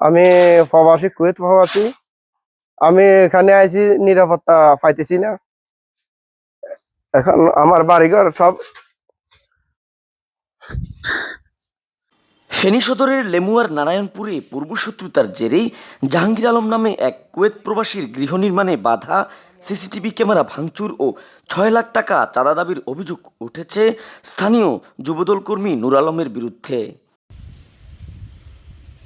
আমি প্রবাসী, কুয়েত প্রবাসী। আমি এখানে আইছি, নিরাপত্তা পাইতেছি না। এখন আমার বাড়িঘর সব ফেনী সদরের লেমুয়ার নারায়ণপুরে পূর্বশত্রুতার জেরেই জাহাঙ্গীর আলম নামে এক কুয়েত প্রবাসীর গৃহ নির্মাণে বাধা, সিসিটিভি ক্যামেরা ভাঙচুর ও ছয় লাখ টাকা চাঁদা দাবির অভিযোগ উঠেছে স্থানীয় যুবদল কর্মী নুর আলমের বিরুদ্ধে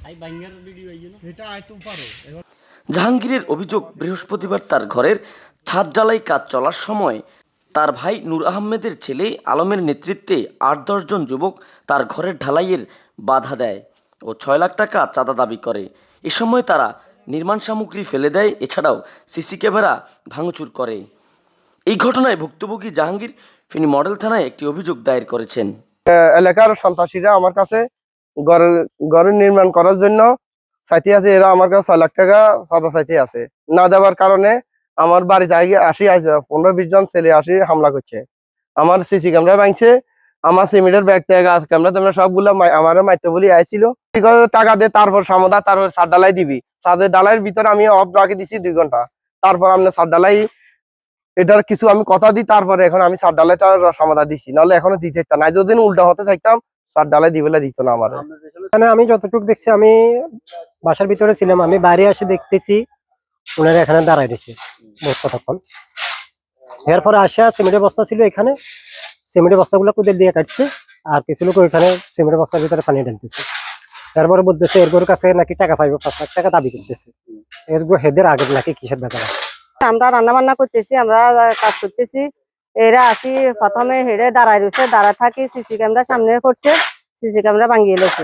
এটা আয়তো পারো এবার জাহাঙ্গীরের অভিযোগ বৃহস্পতিবার তার ঘরের ছাদ ঢালাই কাজ চলার সময় তার ভাই নূর আহমেদের ছেলে আলমের নেতৃত্বে আট দশজন যুবক তার ঘরের ঢালাইয়ের বাধা দেয় ও ছয় লাখ টাকা চাঁদা দাবি করে। এ সময় তারা নির্মাণ সামগ্রী ফেলে দেয় এছাড়াও সিসি ক্যামেরা ভাঙচুর করে। এই ঘটনায় ভুক্তভোগী জাহাঙ্গীর ফেনী মডেল থানায় একটি অভিযোগ দায়ের করেছেন। এলাকার সন্ত্রাসীরা আমার কাছে ঘর ঘর নির্মাণ করার জন্য চাইতে আছে এরা আমার কাছে ছয় লাখ টাকা সাদা চাইতে আছে। না দেওয়ার কারণে আমার বাড়িতে আগে আসি আছে পনেরো বিশ জন ছেলে আসি হামলা করছে। আমার সিসি ক্যামেরা ভাঙছে আমার সিমেন্টের ব্যাগ থেকে ক্যামেরা ট্যামেরা সবগুলো আমার মাইতে বলি আইছিল। ঠিক আছে, টাকা দে তারপর সমাধা তারপর সার ডালাই দিবি। সাদের ডালাইয়ের ভিতরে আমি অফ রাখি দিছি দুই ঘণ্টা। তারপর আপনি সার ডালাই এটার কিছু আমি কথা দিই তারপরে এখন আমি সার ডালাইটার সমাধা দিছি। নাহলে এখনও দিতে থাকতাম না। যতদিন উল্টা হতে থাকতাম সার ডালাই দিবেলা দিত না আমার। এখানে আমি যতটুকু দেখছি আমি বাসার ভিতরে ছিলাম আমি বাইরে এসে দেখতেছি ওনারা এখানে দাঁড়ায় রয়েছে। বহুত কতক্ষণ। এরপরে আসা সিমেন্টের বস্তা ছিল এখানে। সিমেন্টের বস্তাগুলো কুদের দিয়ে কাটছে আর কিছু লোক ওইখানে সিমেন্টের বস্তার ভিতরে পানি ঢালতেছে। এরপরে বলতেছে এরপর কাছে নাকি টাকা পাইবে পাঁচ লাখ টাকা দাবি করতেছে। এরপর হেদের আগে নাকি কিসের ব্যাপার আমরা রান্না বান্না করতেছি আমরা কাজ করতেছি। এরা আসি প্রথমে হেড়ে দাঁড়ায় রয়েছে, দাঁড়ায় থাকি, সিসি ক্যামেরা সামনে করছে, সিসি ক্যামেরা ভাঙিয়ে লেছে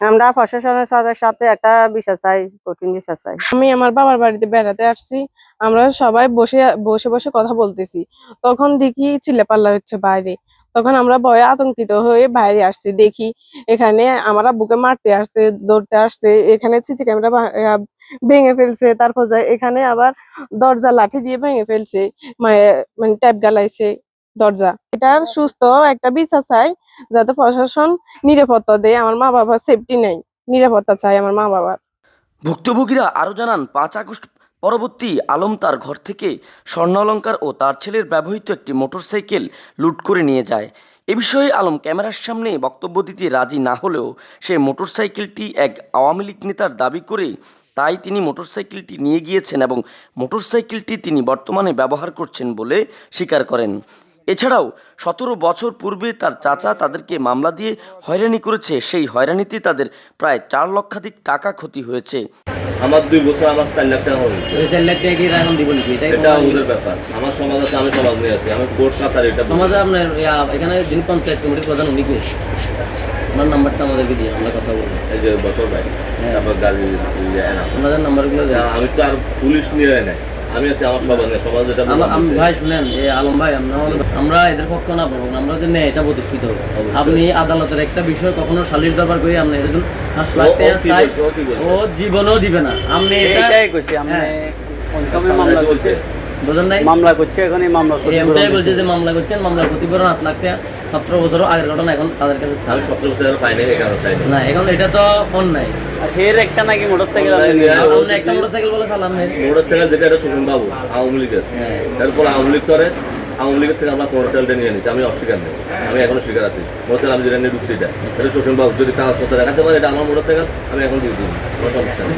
আমরা প্রশাসনের সাথে- সাথে একটা বিচার চাই, কঠিন বিচার চাই। আমি আমার বাবার বাড়িতে বেড়াতে আসছি, আমরা সবাই বসে বসে বসে কথা বলতেছি। তখন দেখি চিল্লাপাল্লা হচ্ছে বাইরে। তখন আমরা ভয়ে আতঙ্কিত হয়ে বাইরে আসছি। দেখি এখানে আমরা বুকে মারতে আসতে দৌড়তে আসছে। এখানে সিসি ক্যামেরা ভেঙে ফেলছে। তারপর এখানে আবার দরজা লাঠি দিয়ে ভেঙে ফেলছে। মানে ট্যাপ গালাইছে দরজা। এটার সুস্থ একটা বিচার চাই, যাতে প্রশাসন নিরাপত্তা দেয়। আমার মা বাবার সেফটি নেই, নিরাপত্তা চাই আমার মা বাবার। ভুক্তভোগীরা আরও জানান, পাঁচ আগস্ট পরবর্তী আলম তার ঘর থেকে স্বর্ণ স্বর্ণালঙ্কার ও তার ছেলের ব্যবহৃত একটি মোটরসাইকেল লুট করে নিয়ে যায়। এ বিষয়ে আলম ক্যামেরার সামনে বক্তব্য দিতে রাজি না হলেও সে মোটরসাইকেলটি এক আওয়ামী লীগ নেতার দাবি করে তাই তিনি মোটরসাইকেলটি নিয়ে গিয়েছেন এবং মোটরসাইকেলটি তিনি বর্তমানে ব্যবহার করছেন বলে স্বীকার করেন। এছাড়াও সতেরো বছর পূর্বে তার চাচা তাদেরকে মামলা দিয়ে হয়রানি করেছে। সেই হয়রানিতে তাদের প্রায় চার লক্ষাধিক টাকা ক্ষতি হয়েছে। আমার দুই বছর আমার চার লাখ টাকা হবে। ওই চার লাখ টাকা কি এখন দিব নাকি? এটা ওদের ব্যাপার। আমার সমাজ আছে আমি সমাজ নিয়ে আছি। আমি কোর্ট কাতার এটা সমাজে আপনার এখানে যিনি পঞ্চায়েত কমিটির প্রধান উনি কে? ওনার নাম্বারটা আমাদেরকে দিয়ে আমরা কথা বলব। এই যে বছর ভাই তারপর গাড়ি ইয়ে এনাম। ওনাদের নাম্বারগুলো আমি তো আর পুলিশ নিয়ে নাই। আমি আছি আমার সমাজ নিয়ে সমাজ যেটা আমা- ভাই শুনেন এ আলম ভাই আমরা আমরা এদের পক্ষ না বলব আমরা যে ন্যায় এটা প্রতিষ্ঠিত হোক। আপনি আদালতের একটা বিষয় কখনো সালিশ দরবার করে আপনি চাই ও বলছে? ও জীবনও দিবে না আপনি এটা এটাই কইছি আপনি হ্যাঁ। কোন সময় মামলা করছে বোঝেন নাই? মামলা করছে এখন এই মামলা এমটাই বলছে যে মামলা করছেন মামলার ক্ষতিপূরণ আট লাখ টাকা সতেরো বছরও আগের ঘটনা এখন তাদের কাছে। সতেরো বছর চাইনি না এখন এটা তো অন্যায় আর হের একটা নাকি মোটরসাইকেল একটা মোটরসাইকেল বলে চালান নাই। মোটর সাইকেল যেটা এটা সুশান্ত বাবু আওয়ামী লীগের। হ্যাঁ। এরপর আওয়ামী লীগ করে আওয়ামী লীগের থেকে আমরা মোটর নিয়ে নিচ্ছি আমি অস্বীকার নেই আমি এখনও স্বীকার আছি। মোটর সাইকেল আমি যেটা নিয়ে ঢুকছি এটা। সেটা সুশান্ত বাবু যদি কাগজপত্র দেখাতে পারে এটা আমার মোটর সাইকেল আমি এখন দিয়ে দিই কোনো সমস্যা নেই।